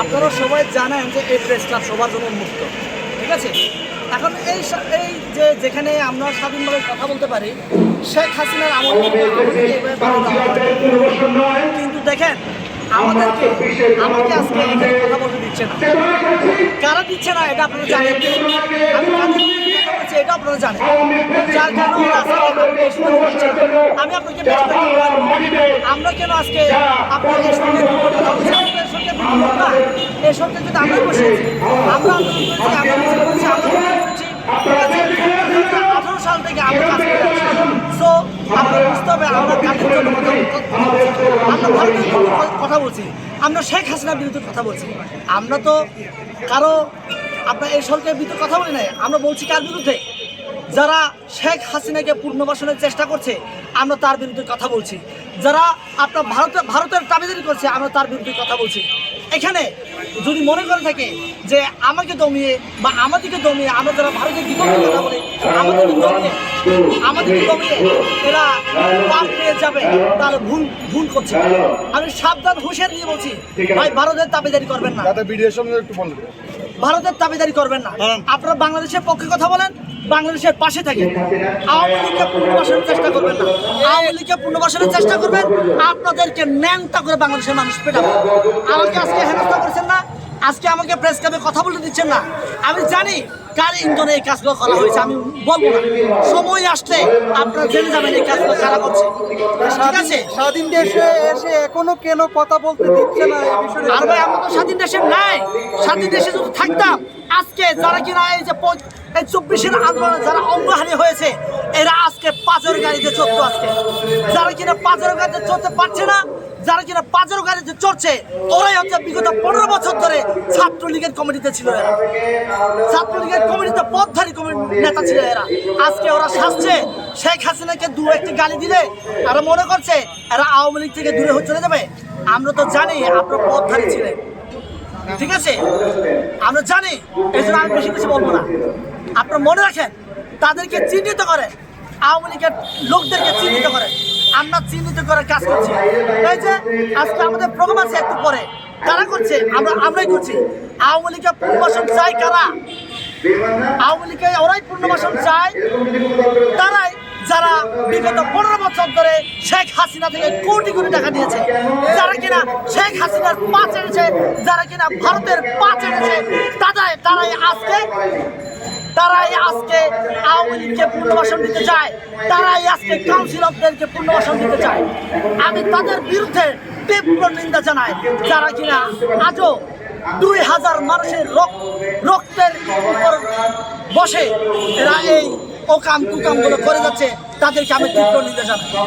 আপনারা সবাই জানেন যে এই প্রেস ক্লাব সবার জন্য উন্মুক্ত ঠিক আছে? এখন এই এই যে যেখানে আমরা স্বাধীনভাবে কথা বলতে পারি শেখ হাসিনার আমল। কিন্তু দেখেন আমাদেরকে আমাকে আজকে এখানে কথা বলতে দিচ্ছে না। কারা দিচ্ছে না এটা আপনারা জানেন। আমি এটা আপনারা জানেন। যার কারণে। আমি আপনাকে আমরা কেন আজকে আপনার সঙ্গে কথা বলছি আমরা এর সঙ্গে বিপরীত না সঙ্গে যদি আমরা বসে আমরা আন্দোলন করছি আঠারো সাল থেকে আমরা সো আমরা বুঝতে হবে, আমরা কাজের জন্য আমরা কথা বলছি। আমরা শেখ হাসিনার বিরুদ্ধে কথা বলছি। আমরা তো কারও আপনার এই সরকারের বিরুদ্ধে কথা বলি নাই। আমরা বলছি কার বিরুদ্ধে? যারা শেখ হাসিনাকে পুনর্বাসনের চেষ্টা করছে, আমরা তার বিরুদ্ধে কথা বলছি। যারা আপনার ভারতের ভারতের দাবিদারি করছে, আমরা তার বিরুদ্ধে কথা বলছি। এখানে যদি মনে করে থাকে যে আমাকে দমিয়ে বা আমাদেরকে দমিয়ে আমরা যারা ভারতের বিপক্ষে কথা বলি আমাদেরকে দমিয়ে দমিয়ে এরা পার পেয়ে যাবে, তাহলে ভুল ভুল করছে। আমি সাবধান হুঁশিয়ার দিয়ে বলছি, ভাই, ভারতের দাবিদারি করবেন না। ভিডিওর সঙ্গে একটু ভারতের দাবিদারি করবেন না। হ্যাঁ। আপনারা বাংলাদেশের পক্ষে কথা বলেন বাংলাদেশের পাশে থাকেন। আওয়ামী লীগকে পুনর্বাসনের চেষ্টা করবেন না। আওয়ামী লীগকে পুনর্বাসনের চেষ্টা করবেন আপনাদেরকে ন্যাংটা করে বাংলাদেশের মানুষ পেটাবেন। আমাকে আজকে হেনস্থা করছেন না আজকে আমাকে প্রেস ক্লাবে কথা বলতে দিচ্ছেন না। আমি জানি কার ইন্ধনে এই কাজগুলো করা হয়েছে আমি বলব না। সময় আসলে আপনারা জেনে যাবেন এই কাজগুলো কারা করছে। ঠিক আছে? স্বাধীন দেশে এসে এখনও কেন কথা বলতে দিচ্ছে না আর ভাই আমরা তো স্বাধীন দেশে নাই। স্বাধীন দেশে যদি থাকতাম আজকে যারা কিনা এই যে চব্বিশের আন্দোলনে যারা অঙ্গহানি হয়েছে এরা পাঁচের গাড়িতে চড়তো আজকে যারা কিনা পাঁচের গাড়িতে চড়তে পারছে না, যারা কিনা পাঁচের গাড়িতে চড়ছে, ওরাই হচ্ছে বিগত পনেরো বছর ধরে ছাত্রলীগের কমিটিতে ছিল এরা। ছাত্রলীগের কমিটিতে পদধারী নেতা ছিল এরা। আজকে ওরা শাসছে, শেখ হাসিনাকে দু একটি গালি দিলে এরা মনে করছে এরা আওয়ামী লীগ থেকে দূরে চলে যাবে। আমরা তো জানি আপনার পদধারী ছিলেন। ঠিক আছে? আমরা জানি এই জন্য আমি বেশি কিছু বলব না। আপনারা মনে রাখেন, তাদেরকে চিহ্নিত করেন আওয়ামী লীগের লোকদেরকে চিহ্নিত করে। আমরা চিহ্নিত করে কাজ করছি। এই যে আজকে আমাদের প্রোগ্রাম আছে একটু পরে। কারা করছে? আমরা, আমরাই করছি। আওয়ামী লীগের পুনর্বাসন চাই কারা? আওয়ামী লীগে ওরাই পুনর্বাসন চায়। তারাই যারা বিগত পনেরো বছর ধরে শেখ হাসিনা থেকে কোটি কোটি টাকা নিয়েছে যারা কিনা শেখ হাসিনার পাঁচ চেড়েছে যারা কিনা ভারতের পাঁচ চেড়েছে তারাই তারাই আজকে তারাই আজকে আওয়ামী লীগকে পুনর্বাসন দিতে চায়, তারাই আজকে কাউন্সিল অফদেরকে পুনর্বাসন দিতে চায়। আমি তাদের বিরুদ্ধে তীব্র নিন্দা জানাই, যারা কিনা আজও দুই হাজার মানুষের রক- রক্তের উপর বসে এরা এই কাম কুকামগুলো করে যাচ্ছে, তাদেরকে আমি তীব্র নিন্দা জানাই।